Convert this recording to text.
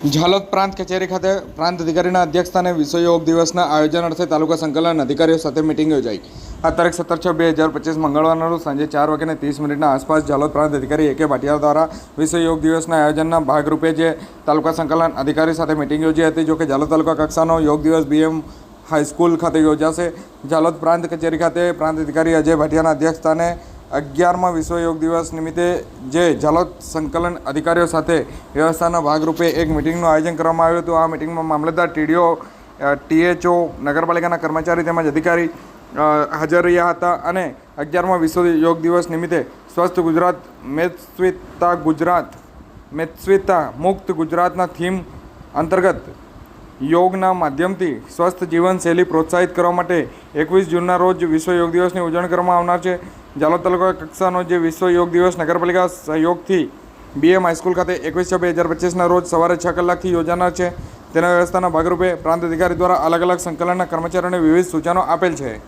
ઝાલોદ પ્રાંત કચેરી ખાતે પ્રાંત અધિકારીના અધ્યક્ષસ્થાને વિશ્વ યોગ દિવસના આયોજન અર્થે તાલુકા સંકલન અધિકારીઓ સાથે મિટિંગ યોજાઈ. આ તારીખ સત્તર છ બે હજાર પચીસ મંગળવારના રોજ સાંજે ચાર વાગ્યાને ત્રીસ મિનિટના આસપાસ ઝાલોદ પ્રાંત અધિકારી કે ભાટિયા દ્વારા વિશ્વ યોગ દિવસના આયોજનના ભાગરૂપે જે તાલુકા સંકલન અધિકારી સાથે મિટિંગ યોજી હતી, જોકે ઝાલોદ તાલુકા કક્ષાનો યોગ દિવસ બીએમ હાઈસ્કૂલ ખાતે યોજાશે. ઝાલોદ પ્રાંત કચેરી ખાતે પ્રાંત અધિકારી અજય ભાટિયાના અધ્યક્ષસ્થાને અગિયારમાં વિશ્વ યોગ દિવસ નિમિત્તે જે ઝાલોદ સંકલન અધિકારીઓ સાથે વ્યવસ્થાના ભાગરૂપે એક મિટિંગનું આયોજન કરવામાં આવ્યું હતું. આ મિટિંગમાં મામલતદાર ટીડીઓ ટીએચઓ, નગરપાલિકાના કર્મચારી તેમજ અધિકારી હાજર રહ્યા હતા અને અગિયારમાં વિશ્વ યોગ દિવસ નિમિત્તે સ્વસ્થ ગુજરાત, મેત્સ્વિતા ગુજરાત, મેત્સ્વિતા મુક્ત ગુજરાતના થીમ અંતર્ગત યોગના માધ્યમથી સ્વસ્થ જીવનશૈલી પ્રોત્સાહિત કરવા માટે એકવીસ જૂનના રોજ વિશ્વ યોગ દિવસની ઉજવણી કરવામાં આવનાર છે. ઝાલોદ તાલુકા કક્ષાનો જે વિશ્વ યોગ દિવસ નગરપાલિકા સહયોગથી બીએમ હાઈસ્કૂલ ખાતે એકવીસ છ બે હજાર પચીસના રોજ સવારે છ કલાકથી યોજાનાર છે. તેના વ્યવસ્થાના ભાગરૂપે પ્રાંત અધિકારી દ્વારા અલગ અલગ સંકલનના કર્મચારીઓને વિવિધ સૂચનો આપેલ છે.